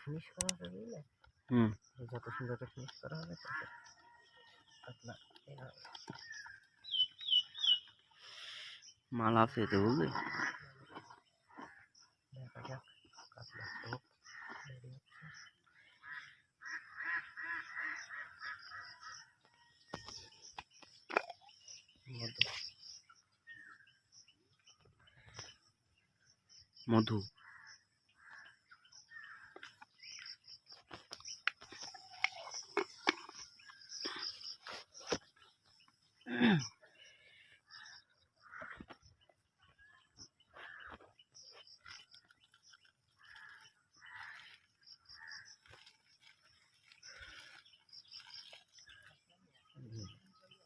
Finish করা হবে বুঝলে? হুম। যত সুন্দর ফিনিশ করা হবে তত পাতলা মালা পেতে বুঝলি দেখা যাক মধু। মধু।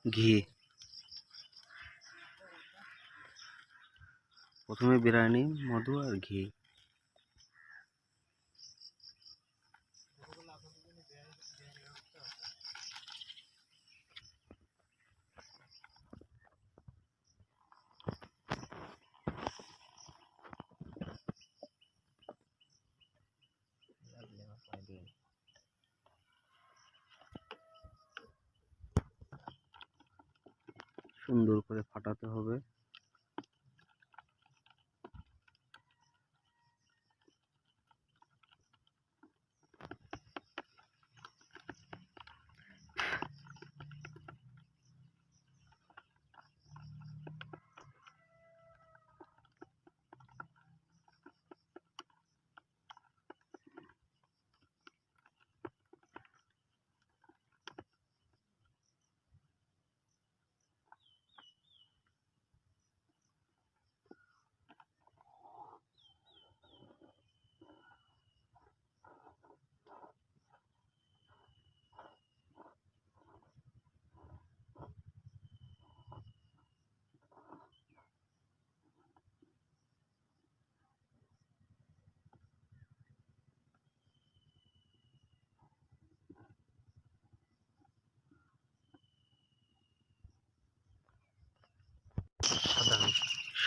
घी। प्रथम बिरयानी मधु और घी। সুন্দর করে ফাটাতে হবে।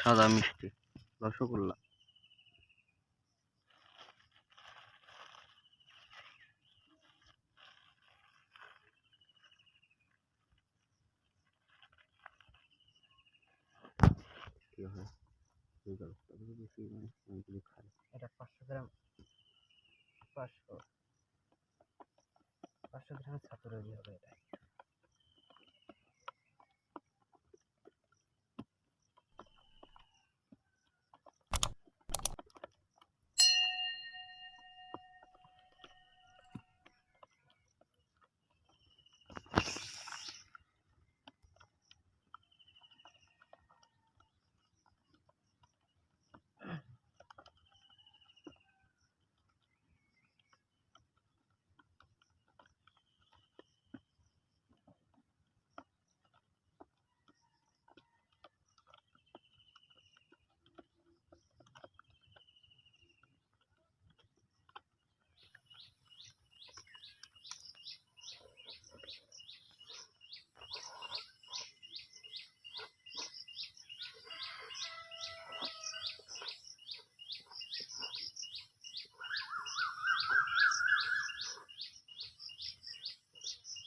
সাদা মিষ্টি রসগোল্লা। এটা পাঁচশো গ্রাম পাঁচশো পাঁচশো গ্রাম ছাতুরি হবে এটা।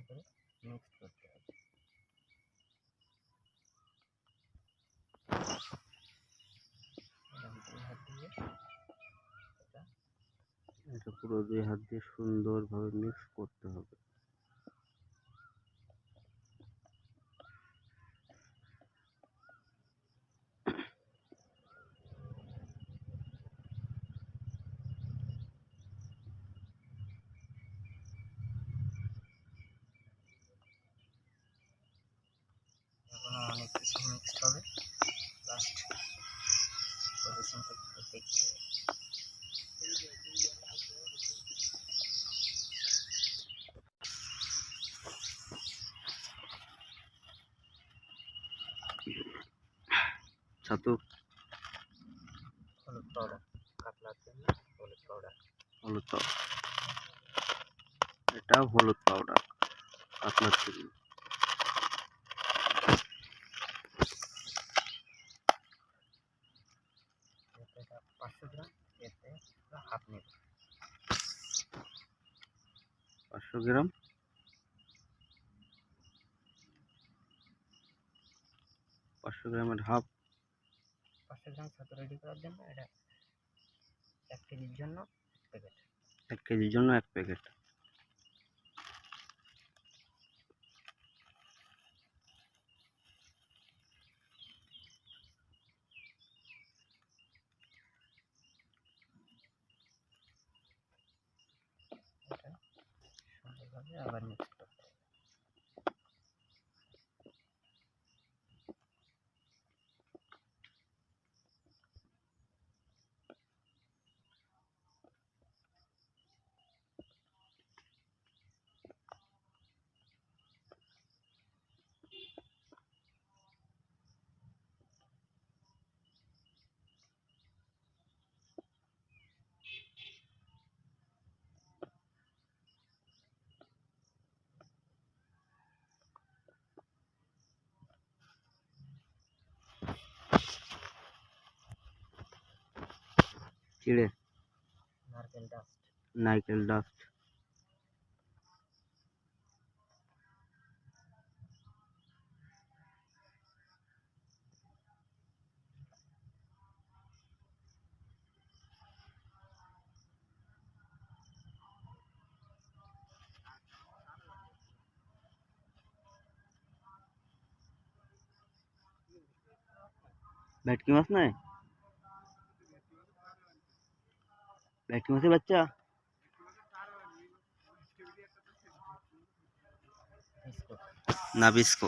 করে করতে হবে। এটা পুরো দুই হাত দিয়ে সুন্দরভাবে মিক্স করতে হবে। এটা হলুদ পাউডার আপনার জন্য। পাঁচশো গ্রাম পাঁচশো গ্রামের হাফ? পাঁচশো গ্রাম ছাতু রেডি করার জন্য এটা এক কেজির জন্য প্যাকেট। এক কেজির জন্য এক প্যাকেট। সুন্দরভাবে আবার चिड़े नारकेल डस्ट। नारकेल डस्ट। बैठ के मस्त ना है নয় ভেটকি মাছের বাচ্চা বিস্কুট নাবিস্কো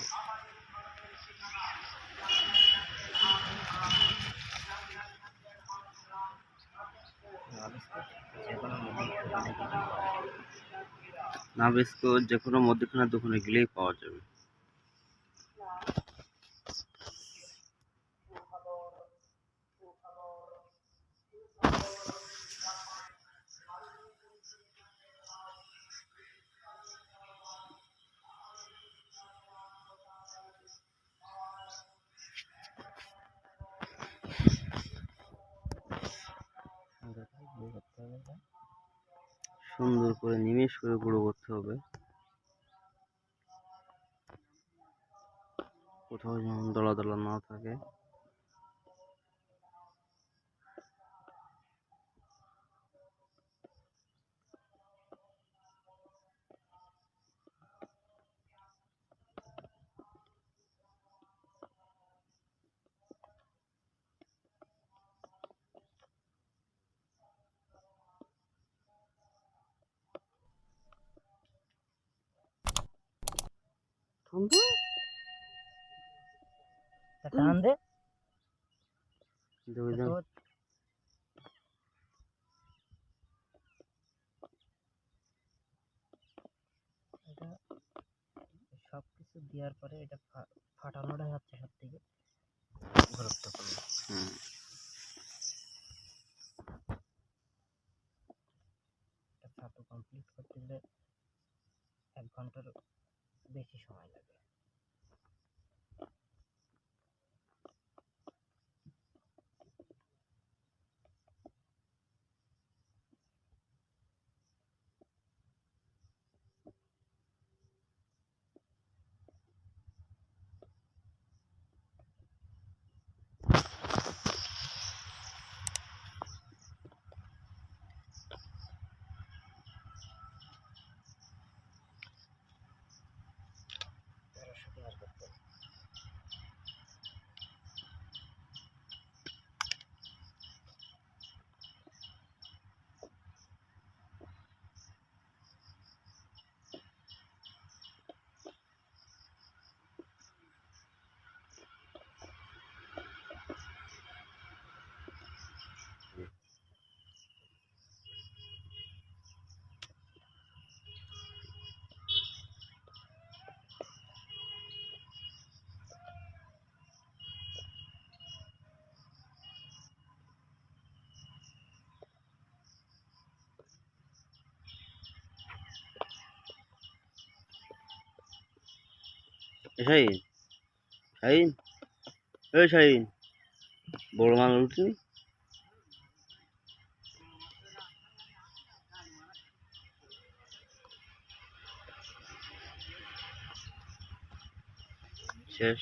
না বিস্কুট যে কোনো মুদি দোকানে গিয়ে পাওয়া যায়। নাবিস্কো যে কোনো মধ্যখানে দোকানে গেলেই পাওয়া যাবে সুন্দর করে নিমেষ করে গুঁড়ো করতে হবে। কোথাও যেন দলা দলা না থাকে। তা টান দে এটা সব কিছু দেওয়ার পরে এটা ফা- ফাটানোটাই হচ্ছে সব থেকে। গুরুত্বপূর্ণ হুম, কমপ্লিট করতে গেলে এক ঘণ্টার বেশি সময় লাগে। শাহিন? শাহিন? এ শাহিন বড় মাল উঠিনি? শেষ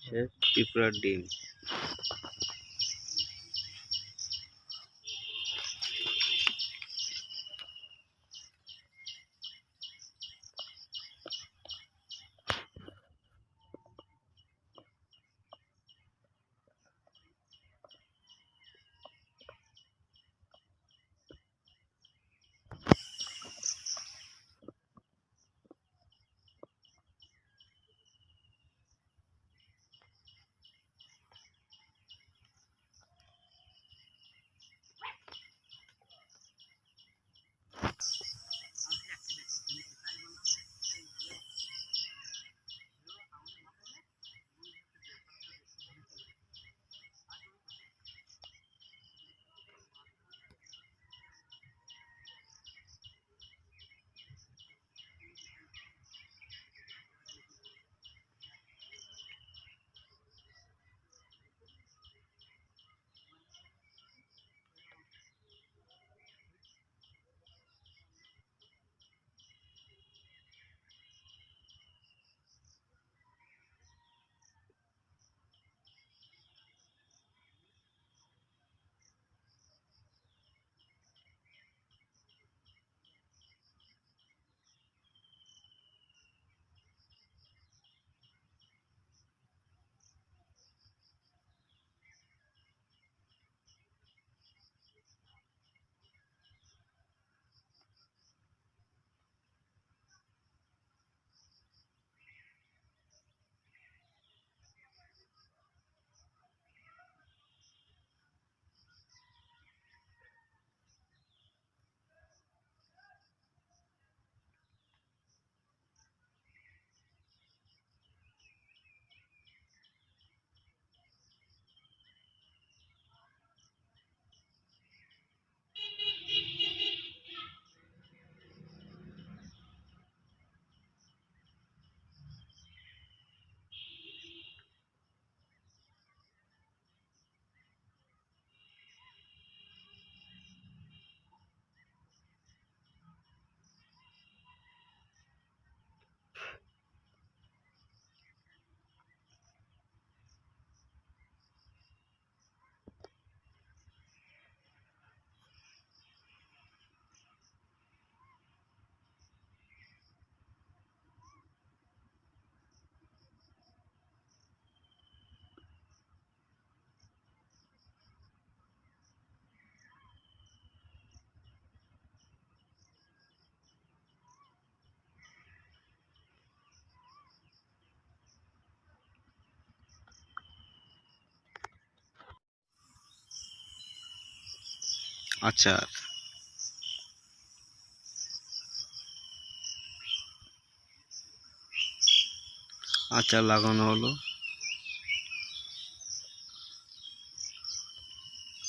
শেষ পিঁপড়ার ডিম। আচার আচার লাগানো হলো।